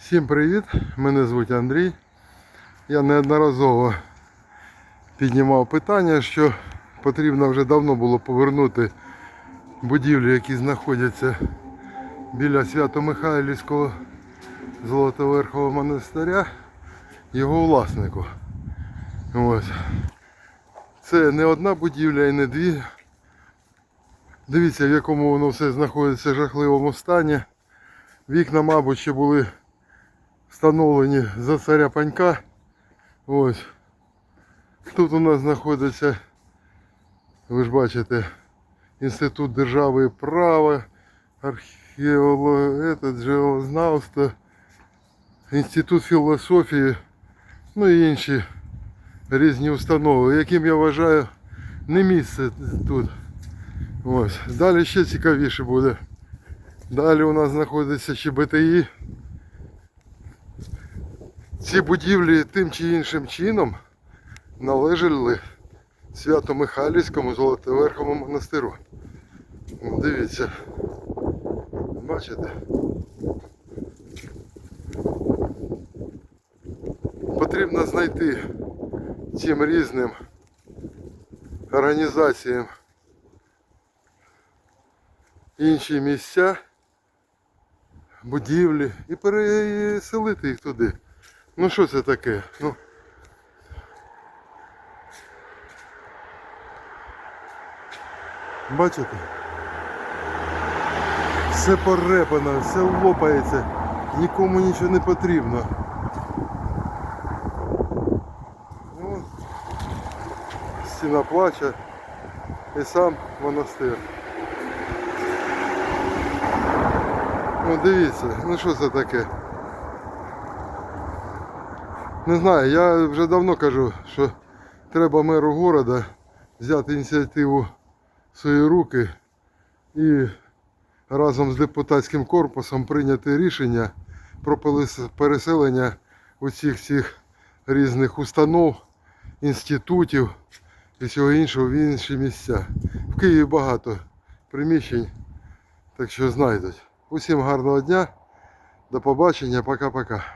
Всім привіт! Мене звуть Андрій. Я неодноразово піднімав питання, що потрібно вже давно було повернути будівлі, які знаходяться біля Свято-Михайлівського Золотоверхового монастиря, його власнику. Ось. Це не одна будівля і не дві. Дивіться, в якому воно все знаходиться в жахливому стані. Вікна, мабуть, ще були встановлені за царя панька. Ось. Тут у нас знаходиться, ви ж бачите, Інститут держави і права, археологознавства, Інститут філософії, ну і інші різні установи, яким я вважаю не місце тут. Ось. Далі ще цікавіше буде. Далі у нас знаходиться ще БТІ. Ці будівлі тим чи іншим чином належали Свято-Михайлівському Золотоверховому монастиру. Дивіться. Бачите? Потрібно знайти цим різним організаціям інші місця, будівлі і переселити їх туди. Ну що це таке? Ну. Бачите? Все порепано, все лопається, нікому нічого не потрібно. Ну, стіна плаче і сам монастир. Ну дивіться, ну що це таке? Не знаю, я вже давно кажу, що треба меру города взяти ініціативу в свої руки і разом з депутатським корпусом прийняти рішення про переселення усіх всіх різних установ, інститутів і всього іншого в інші місця. В Києві багато приміщень, так що знайдуть. Усім гарного дня, до побачення, пока-пока.